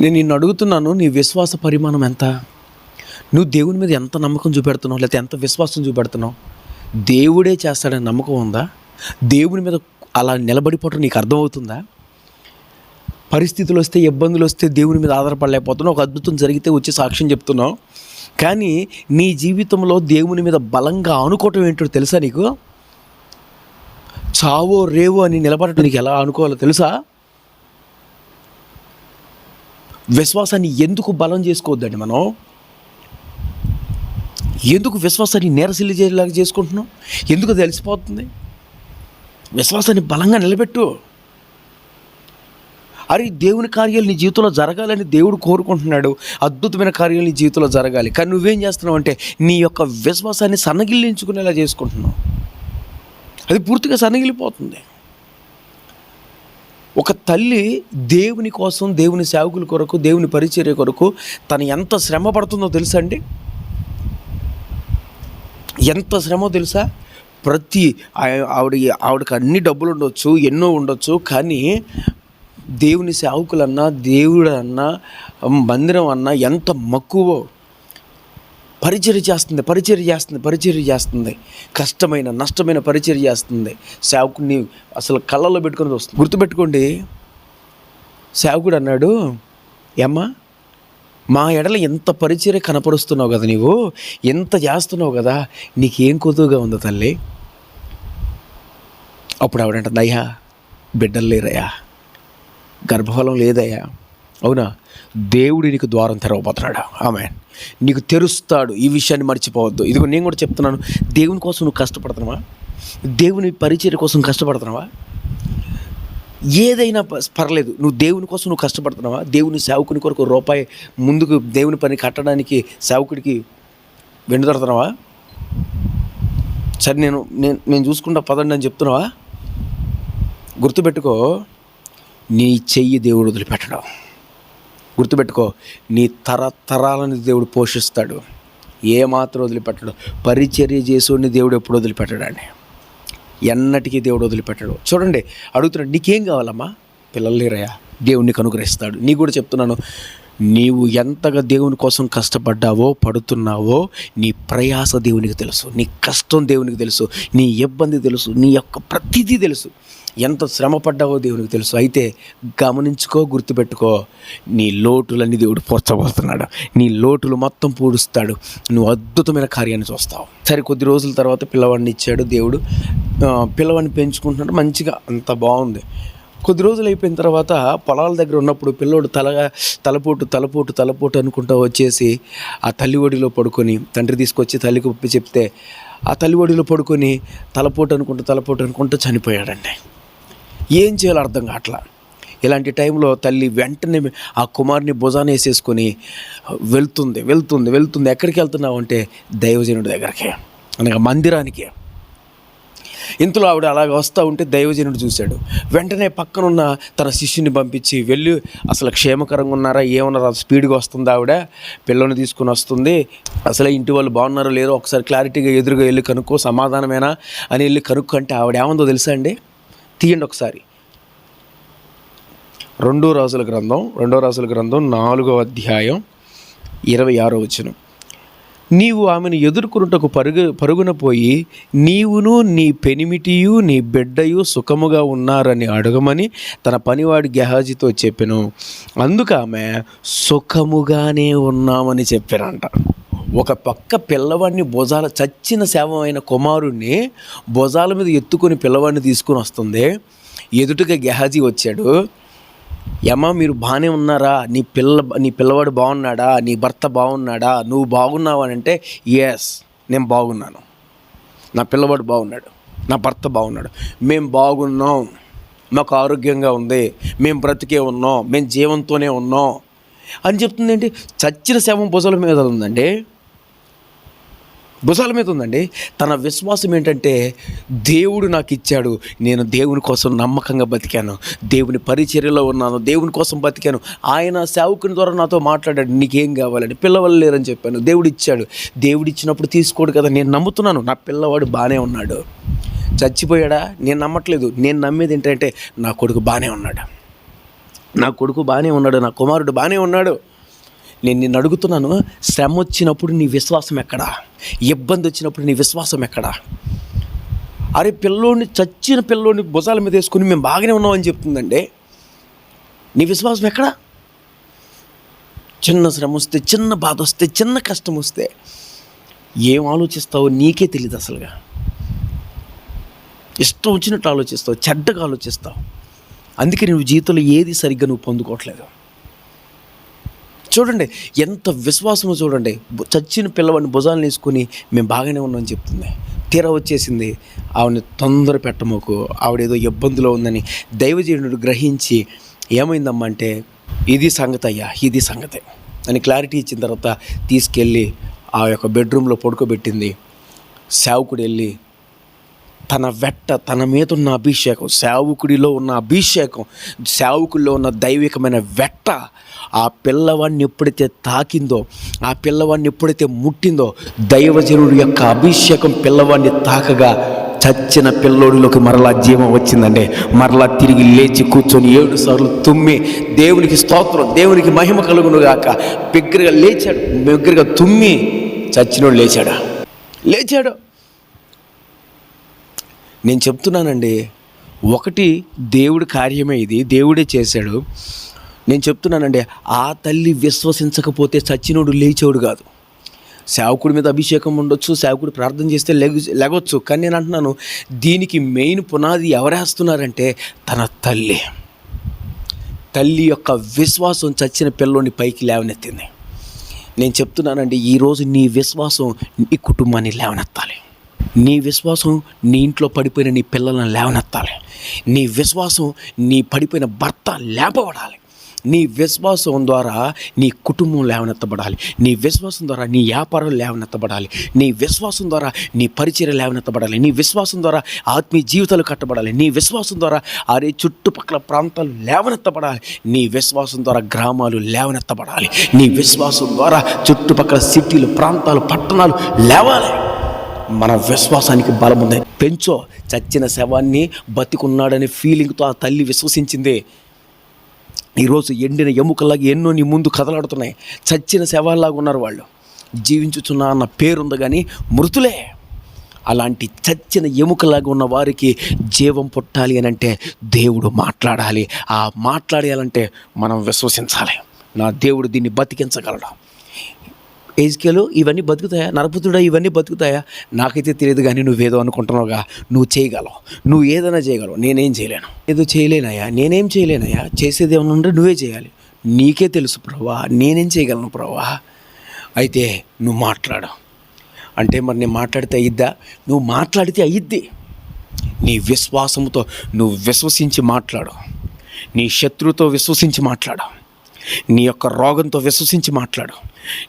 నేను నిన్ను అడుగుతున్నాను నీ విశ్వాస పరిమాణం ఎంత? నువ్వు దేవుని మీద ఎంత నమ్మకం చూపెడుతున్నావు లేకపోతే ఎంత విశ్వాసం చూపెడుతున్నావు? దేవుడే చేస్తాడని నమ్మకం ఉందా? దేవుని మీద అలా నిలబడిపోవటం నీకు అర్థమవుతుందా? పరిస్థితులు వస్తే ఇబ్బందులు వస్తే దేవుని మీద ఆధారపడలేకపోతున్నావు ఒక అద్భుతం జరిగితే వచ్చి సాక్ష్యం చెప్తున్నావు. కానీ నీ జీవితంలో దేవుని మీద బలంగా ఆనుకోవటం ఏంటో తెలుసా నీకు? చావో రేవో అని నిలబడటం నీకు ఎలా అనుకోవాలో తెలుసా? విశ్వాసాన్ని ఎందుకు బలం చేసుకోవద్దండి మనం? ఎందుకు విశ్వాసాన్ని నేరసిల్లి చేసేలాగా చేసుకుంటున్నాం? ఎందుకు తెలిసిపోతుంది విశ్వాసాన్ని బలంగా నిలబెట్టు. అరే దేవుని కార్యాలు నీ జీవితంలో జరగాలని దేవుడు కోరుకుంటున్నాడు. అద్భుతమైన కార్యాలు నీ జీవితంలో జరగాలి. కానీ నువ్వేం చేస్తున్నావు అంటే నీ యొక్క విశ్వాసాన్ని సన్నగిల్లించుకునేలా చేసుకుంటున్నావు. అది పూర్తిగా సన్నగిలిపోతుంది ఒక తల్లి దేవుని కోసం దేవుని సేవకుల కొరకు దేవుని పరిచర్య కొరకు తను ఎంత శ్రమ పడుతుందో తెలుసా అండి? ఎంత శ్రమో తెలుసా? ప్రతి ఆవిడ ఆవిడకి అన్ని డబ్బులు ఉండొచ్చు ఎన్నో ఉండొచ్చు కానీ దేవుని సేవకులన్నా దేవుడు అన్నా మందిరం అన్నా ఎంత మక్కువో పరిచర్య చేస్తుంది పరిచర్య చేస్తుంది పరిచర్య చేస్తుంది. కష్టమైన నష్టమైన పరిచర్య చేస్తుంది. సేవకుడిని అసలు కళ్ళలో పెట్టుకుని వస్తుంది గుర్తుపెట్టుకోండి సేవకుడు అన్నాడు ఏమ్మా మా ఎడల ఎంత పరిచర్య కనపరుస్తున్నావు కదా నీవు? ఎంత చేస్తున్నావు కదా? నీకేం కొద్దుగా ఉందో తల్లి? అప్పుడు ఆవిడంట దయ్యా బిడ్డలు లేరయ్యా. గర్భఫలం లేదయ్యా. అవునా? దేవుడు నీకు ద్వారం తెరవబోతున్నాడు? ఆమె నీకు తెరుస్తాడు. ఈ విషయాన్ని మర్చిపోవద్దు. ఇదిగో నేను కూడా చెప్తున్నాను. దేవుని కోసం నువ్వు కష్టపడుతున్నావా? దేవుని పరిచర్య కోసం కష్టపడుతున్నావా? ఏదైనా ప- పర్లేదు. నువ్వు దేవుని కోసం నువ్వు కష్టపడుతున్నావా? దేవుని సేవకుని కొరకు రూపాయి ముందుకు దేవుని పని కట్టడానికి సేవకుడికి వెండుదడుతున్నావా సరే నేను నేను నేను చూసుకుంటా పదండి అని చెప్తున్నావా? గుర్తుపెట్టుకో. నీ చెయ్యి దేవుడు వదిలిపెట్టడం. గుర్తుపెట్టుకో నీ తరతరాలని దేవుడు పోషిస్తాడు. ఏమాత్రం వదిలిపెట్టడు. పరిచర్య చేసేవాడిని దేవుడు ఎప్పుడు వదిలిపెట్టడాన్ని ఎన్నటికీ దేవుడు వదిలిపెట్టడు. చూడండి అడుగుతున్నాడు నీకేం కావాలమ్మా? పిల్లలు లేరయ్యా దేవుడిని అనుగ్రహిస్తాడు. నీ కూడా చెప్తున్నాను నీవు ఎంతగా దేవుని కోసం కష్టపడ్డావో పడుతున్నావో నీ ప్రయాస దేవునికి తెలుసు నీ కష్టం దేవునికి తెలుసు నీ ఇబ్బంది తెలుసు నీ యొక్క ప్రతిదీ తెలుసు. ఎంత శ్రమ పడ్డావో దేవునికి తెలుసు. అయితే గమనించుకో గుర్తుపెట్టుకో. నీ లోటులన్నీ దేవుడు పోర్చబోతున్నాడు. నీ లోటులు మొత్తం పూడుస్తాడు. నువ్వు అద్భుతమైన కార్యాన్ని చూస్తావు. సరే కొద్ది రోజుల తర్వాత పిల్లవాడిని ఇచ్చాడు దేవుడు. పిల్లవాడిని పెంచుకుంటున్నాడు. మంచిగా అంత బాగుంది. కొద్ది రోజులు అయిపోయిన తర్వాత పొలాల దగ్గర ఉన్నప్పుడు పిల్లోడు తల తలపోటు తలపోటు తలపోటు అనుకుంటూ వచ్చేసి ఆ తల్లి ఒడిలో పడుకొని తండ్రి తీసుకొచ్చి తల్లికి ఒప్పి చెప్తే ఆ తల్లి ఒడిలో పడుకొని తలపోటు అనుకుంటూ తలపోటు అనుకుంటూ చనిపోయాడండి. ఏం చేయాలో అర్థం కావట్లా. ఇలాంటి టైంలో తల్లి వెంటనే ఆ కుమారుని భుజాన వేసేసుకొని వెళ్తుంది వెళ్తుంది వెళ్తుంది ఎక్కడికి వెళ్తున్నావు? అంటే దైవజనుడి దగ్గరికి అనగా మందిరానికి. ఇంతలో ఆవిడ అలాగ వస్తూ ఉంటే దైవజనుడు చూశాడు. వెంటనే పక్కనున్న తన శిష్యుని పంపించి వెళ్ళి అసలు క్షేమకరంగా ఉన్నారా? ఏమన్నారా? స్పీడ్గా వస్తుంది ఆవిడ? పిల్లని తీసుకుని వస్తుంది. అసలు ఇంటి వాళ్ళు బాగున్నారో లేదో ఒకసారి క్లారిటీగా ఎదురుగా వెళ్ళి కనుక్కో సమాధానమేనా? అని వెళ్ళి కనుక్కుంటే ఆవిడ ఏమందో తెలుసా అండి? తీయండి ఒకసారి. రెండో రాజుల గ్రంథం రెండో రాజుల గ్రంథం నాలుగో అధ్యాయం ఇరవై ఆరో వచనం. నీవు ఆమెను ఎదుర్కొనుటకు పరుగు పరుగున పోయి నీవును నీ పెనిమిటియు నీ బిడ్డయు సుఖముగా ఉన్నారని అడగమని తన పనివాడు గెహాజీతో చెప్పెను. అందుకు ఆమె సుఖముగానే ఉన్నామని చెప్పారంట. ఒక పక్క పిల్లవాడిని భుజాల చచ్చిన శవమైన కుమారుణ్ణి భుజాల మీద ఎత్తుకొని పిల్లవాడిని తీసుకుని వస్తుంది. ఎదుటిగా గెహాజీ వచ్చాడు. యమ్మా మీరు బాగానే ఉన్నారా? నీ పిల్ల నీ పిల్లవాడు బాగున్నాడా? నీ భర్త బాగున్నాడా? నువ్వు బాగున్నావు? అని అంటే ఎస్ నేను బాగున్నాను. నా పిల్లవాడు బాగున్నాడు. నా భర్త బాగున్నాడు. మేము బాగున్నాం. మాకు ఆరోగ్యంగా ఉంది. మేము బ్రతికే ఉన్నాం. మేము జీవంతోనే ఉన్నాం. అని చెప్తుందండి చచ్చిన శవం భుజాల మీద ఉందండి. భుజాల మీద ఉందండి. తన విశ్వాసం ఏంటంటే దేవుడు నాకు ఇచ్చాడు. నేను దేవుని కోసం నమ్మకంగా బతికాను. దేవుని పరిచర్యలో ఉన్నాను. దేవుని కోసం బతికాను. ఆయన సేవకుని ద్వారా నాతో మాట్లాడాడు. నీకేం కావాలని పిల్లవాళ్ళు లేరని చెప్పాను. దేవుడు ఇచ్చాడు దేవుడు ఇచ్చినప్పుడు తీసుకోడు కదా. నేను నమ్ముతున్నాను. నా పిల్లవాడు బాగానే ఉన్నాడు. చచ్చిపోయాడా? నేను నమ్మట్లేదు. నేను నమ్మేది ఏంటంటే నా కొడుకు బాగానే ఉన్నాడు. నా కొడుకు బాగానే ఉన్నాడు. నా కుమారుడు బాగానే ఉన్నాడు. నేను నిన్ను అడుగుతున్నాను. శ్రమ వచ్చినప్పుడు నీ విశ్వాసం ఎక్కడా? ఇబ్బంది వచ్చినప్పుడు నీ విశ్వాసం ఎక్కడా? అరే పిల్లోని చచ్చిన పిల్లోని భుజాల మీద వేసుకుని మేము బాగానే ఉన్నామని చెప్తుందండి. నీ విశ్వాసం ఎక్కడా? చిన్న శ్రమ వస్తే చిన్న బాధ వస్తే చిన్న కష్టం వస్తే ఏం ఆలోచిస్తావో నీకే తెలియదు అసలుగా. ఇష్టం వచ్చినట్టు ఆలోచిస్తావు చెడ్డగా ఆలోచిస్తావు. అందుకే నువ్వు జీవితంలో ఏది సరిగ్గా నువ్వు పొందుకోవట్లేదు. చూడండి ఎంత విశ్వాసమో చూడండి. చచ్చిన పిల్లవాడిని భుజాలను వేసుకొని మేము బాగానే ఉన్నామని చెప్తుంది. తీరా వచ్చేసింది. ఆవిడని తొందర పెట్టమోకు. ఆవిడ ఏదో ఇబ్బందిలో ఉందని దైవజీనుడు గ్రహించి ఏమైందమ్మా అంటే ఇది సంగతి అయ్యా ఇది సంగతి అని క్లారిటీ ఇచ్చిన తర్వాత తీసుకెళ్ళి ఆ యొక్క బెడ్రూమ్లో పడుకోబెట్టింది. సేవకుడు వెళ్ళి తన వెట్ట తన మీద ఉన్న అభిషేకం సేవకుడిలో ఉన్న అభిషేకం సేవకుల్లో ఉన్న దైవికమైన వెట్ట ఆ పిల్లవాడిని ఎప్పుడైతే తాకిందో ఆ పిల్లవాడిని ఎప్పుడైతే ముట్టిందో దైవజనుడి యొక్క అభిషేకం పిల్లవాడిని తాకగా చచ్చిన పిల్లోడిలోకి మరలా జీవం వచ్చిందండి. మరలా తిరిగి లేచి కూర్చొని ఏడు సార్లు తుమ్మి దేవునికి స్తోత్రం దేవునికి మహిమ కలుగునుగాక బిగ్గరగా లేచాడు బిగ్గరగా తుమ్మి చచ్చినోడు లేచాడా? లేచాడు. నేను చెప్తున్నానండి ఒకటి దేవుడి కార్యమే ఇది దేవుడే చేశాడు. నేను చెప్తున్నానండి ఆ తల్లి విశ్వసించకపోతే సచ్చినోడు లేచేవాడు కాదు. సేవకుడి మీద అభిషేకం ఉండొచ్చు సేవకుడు ప్రార్థన చేస్తే లెగ లెగొచ్చు. కానీ నేను అంటున్నాను దీనికి మెయిన్ పునాది ఎవరేస్తున్నారంటే తన తల్లి. తల్లి యొక్క విశ్వాసం చచ్చిన పిల్లోని పైకి లేవనెత్తింది. నేను చెప్తున్నానండి ఈరోజు నీ విశ్వాసం నీ కుటుంబాన్ని లేవనెత్తాలి. నీ విశ్వాసం నీ ఇంట్లో పడిపోయిన నీ పిల్లలను లేవనెత్తాలి. నీ విశ్వాసం నీ పడిపోయిన భర్త లేపబడాలి. నీ విశ్వాసం ద్వారా నీ కుటుంబం లేవనెత్తబడాలి. నీ విశ్వాసం ద్వారా నీ వ్యాపారం లేవనెత్తబడాలి. నీ విశ్వాసం ద్వారా నీ పరిచయం లేవనెత్తబడాలి. నీ విశ్వాసం ద్వారా ఆత్మీయ జీవితాలు కట్టబడాలి. నీ విశ్వాసం ద్వారా అరే చుట్టుపక్కల ప్రాంతాలు లేవనెత్తబడాలి. నీ విశ్వాసం ద్వారా గ్రామాలు లేవనెత్తబడాలి. నీ విశ్వాసం ద్వారా చుట్టుపక్కల సిటీలు ప్రాంతాలు పట్టణాలు లేవాలి. మన విశ్వాసానికి బలం ఉంది పెంచో చచ్చిన శవాన్ని బతికున్నాడనే ఫీలింగ్తో ఆ తల్లి విశ్వసించింది. ఈరోజు ఎండిన ఎముకలాగా ఎన్నో నీ ముందు కదలాడుతున్నాయి. చచ్చిన శవాల్లాగా ఉన్నారు వాళ్ళు. జీవించుచున్నా అన్న పేరుంది కానీ మృతులే. అలాంటి చచ్చిన ఎముకలాగా ఉన్న వారికి జీవం పుట్టాలి అని అంటే దేవుడు మాట్లాడాలి. ఆ మాట్లాడాలంటే మనం విశ్వసించాలి. నా దేవుడు దీన్ని బతికించగలడు? ఏజ్కేలు ఇవన్నీ బతుకుతాయా? నరపుతుడా ఇవన్నీ బతుకుతాయా? నాకైతే తెలియదు కానీ నువ్వేదో అనుకుంటున్నావుగా. నువ్వు చేయగలవు. నువ్వు ఏదైనా చేయగలవు. నేనేం చేయలేను. ఏదో చేయలేనయ్యా. నేనేం చేయలేనయ్యా? చేసేది ఏమన్నా ఉంటే నువ్వే చేయాలి. నీకే తెలుసు ప్రభా. నేనేం చేయగలను ప్రభా? అయితే నువ్వు మాట్లాడు. అంటే మరి నేను మాట్లాడితే అయ్యిద్దా నువ్వు మాట్లాడితే అయ్యిద్ది నీ విశ్వాసంతో నువ్వు విశ్వసించి మాట్లాడు. నీ శత్రువుతో విశ్వసించి మాట్లాడు. నీ యొక్క రోగంతో విశ్వసించి మాట్లాడు.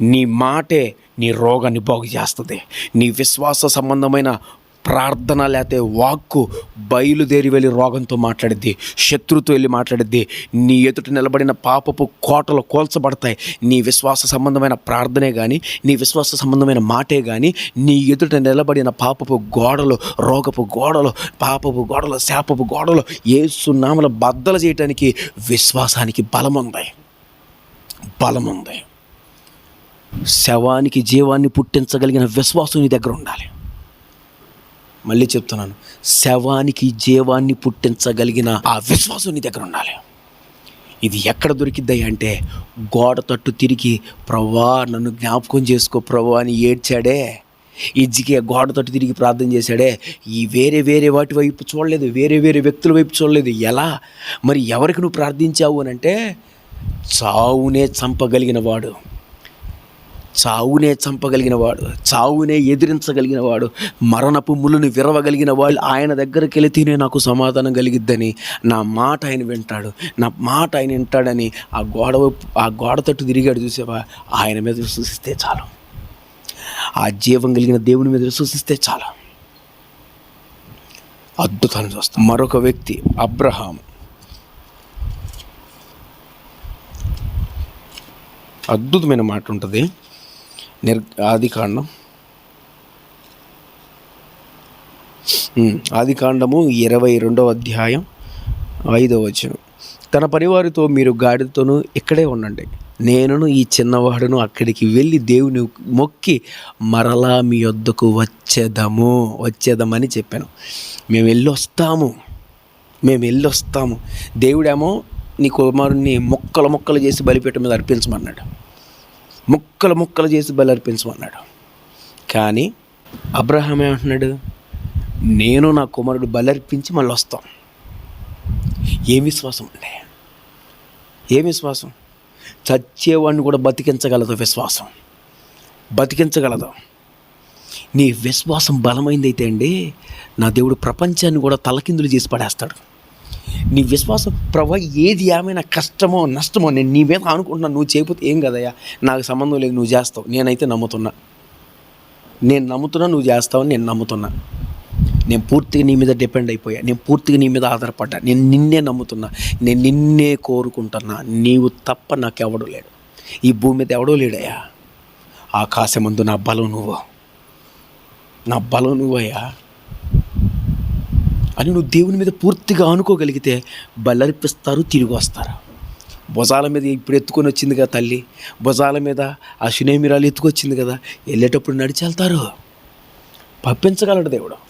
నీ మాటే నీ రోగాన్ని బాగు చేస్తుంది. నీ విశ్వాస సంబంధమైన ప్రార్థన లేకపోతే వాక్కు బయలుదేరి వెళ్ళి రోగంతో మాట్లాడిద్ది. శత్రుతో వెళ్ళి మాట్లాడిద్ది. నీ ఎదుట నిలబడిన పాపపు కోటలు కోల్చబడతాయి. నీ విశ్వాస సంబంధమైన ప్రార్థనే కానీ నీ విశ్వాస సంబంధమైన మాటే కానీ నీ ఎదుట నిలబడిన పాపపు గోడలు రోగపు గోడలు పాపపు గోడలు శాపపు గోడలు ఏసునామల బద్దలు చేయటానికి విశ్వాసానికి బలం ఉంది బలం ఉంది శవానికి జీవాన్ని పుట్టించగలిగిన విశ్వాసం నీ దగ్గర ఉండాలి. మళ్ళీ చెప్తున్నాను. శవానికి జీవాన్ని పుట్టించగలిగిన ఆ విశ్వాసం నీ దగ్గర ఉండాలి. ఇది ఎక్కడ దొరికిద్దాయి అంటే గోడ తట్టు తిరిగి ప్రవ్వా నన్ను జ్ఞాపకం చేసుకో ప్రవ్వా అని ఏడ్చాడే. ఇజ్జికి గోడ తట్టు తిరిగి ప్రార్థన చేశాడే. ఈ వేరే వేరే వాటి వైపు చూడలేదు వేరే వేరే వ్యక్తుల వైపు చూడలేదు. ఎలా? మరి ఎవరికి నువ్వు ప్రార్థించావు అని అంటే చావునే చంపగలిగిన వాడు చావునే చంపగలిగిన వాడు చావునే ఎదిరించగలిగిన వాడు మరణపు ముళ్ళుని విరవగలిగిన వాళ్ళు ఆయన దగ్గరికి వెళితేనే నాకు సమాధానం కలిగిద్దని నా మాట ఆయన వింటాడు. నా మాట ఆయన వింటాడని ఆ గోడ ఆ గోడ తట్టు తిరిగాడు చూసేవా? ఆయన మీద విశ్వసిస్తే చాలు. ఆ జీవం కలిగిన దేవుని మీద విశ్వసిస్తే చాలు. అద్భుతాన్ని చూస్తాం. మరొక వ్యక్తి అబ్రహాం అద్భుతమైన మాట ఉంటుంది. నిర్ ఆది కాండం. ఆది కాండము ఇరవై రెండవ అధ్యాయం ఐదవ వచనం. తన పరివారితో మీరు గాడిదతోనూ ఇక్కడే ఉండండి. నేనును ఈ చిన్నవాడును అక్కడికి వెళ్ళి దేవుని మొక్కి మరలా మీ వద్దకు వచ్చేదము వచ్చేదమని చెప్పాను. మేము వెళ్ళి వస్తాము మేము వెళ్ళొస్తాము. దేవుడేమో నీ కుమారుణ్ణి మొక్కలు మొక్కలు చేసి బలిపేట మీద అర్పించమన్నాడు. ముక్కలు ముక్కలు చేసి బలర్పించమన్నాడు. కానీ అబ్రహాం ఏమంటున్నాడు? నేను నా కుమారుడు బలర్పించి మళ్ళీ వస్తాం. ఏం విశ్వాసం అండి ఏం విశ్వాసం? చచ్చేవాడిని కూడా బతికించగలదు విశ్వాసం. బతికించగలదు. నీ విశ్వాసం బలమైందైతే అండి నా దేవుడు ప్రపంచాన్ని కూడా తలకిందులు చేసి పడేస్తాడు. నీ విశ్వాసం ప్రభా ఏది ఏమైనా కష్టమో నష్టమో నేను నీ మీద అనుకుంటున్నా. నువ్వు చేయకపోతే ఏం కదయ్యా? నాకు సంబంధం లేదు నువ్వు చేస్తావు. నేనైతే నమ్ముతున్నా. నేను నమ్ముతున్నా నువ్వు చేస్తావని నేను నమ్ముతున్నా. నేను పూర్తిగా నీ మీద డిపెండ్ అయిపోయా. నేను పూర్తిగా నీ మీద ఆధారపడ్డా. నేను నిన్నే నమ్ముతున్నా. నేను నిన్నే కోరుకుంటున్నా. నీవు తప్ప నాకెవడూ లేడు. ఈ భూమి మీద ఎవడో లేడయ్యా. ఆకాశమందు నా బలం నువ్వు. నా బలం నువ్వయ్యా. అని నువ్వు దేవుని మీద పూర్తిగా అనుకోగలిగితే బల్లరిపిస్తారు తిరిగి వస్తారు. భుజాల మీద ఇప్పుడు ఎత్తుకొని వచ్చింది కదా తల్లి. భుజాల మీద ఆ శునేమిరాలు ఎత్తుకొచ్చింది కదా. వెళ్ళేటప్పుడు నడిచి వెళ్తారు. పంపించగలడు దేవుడు.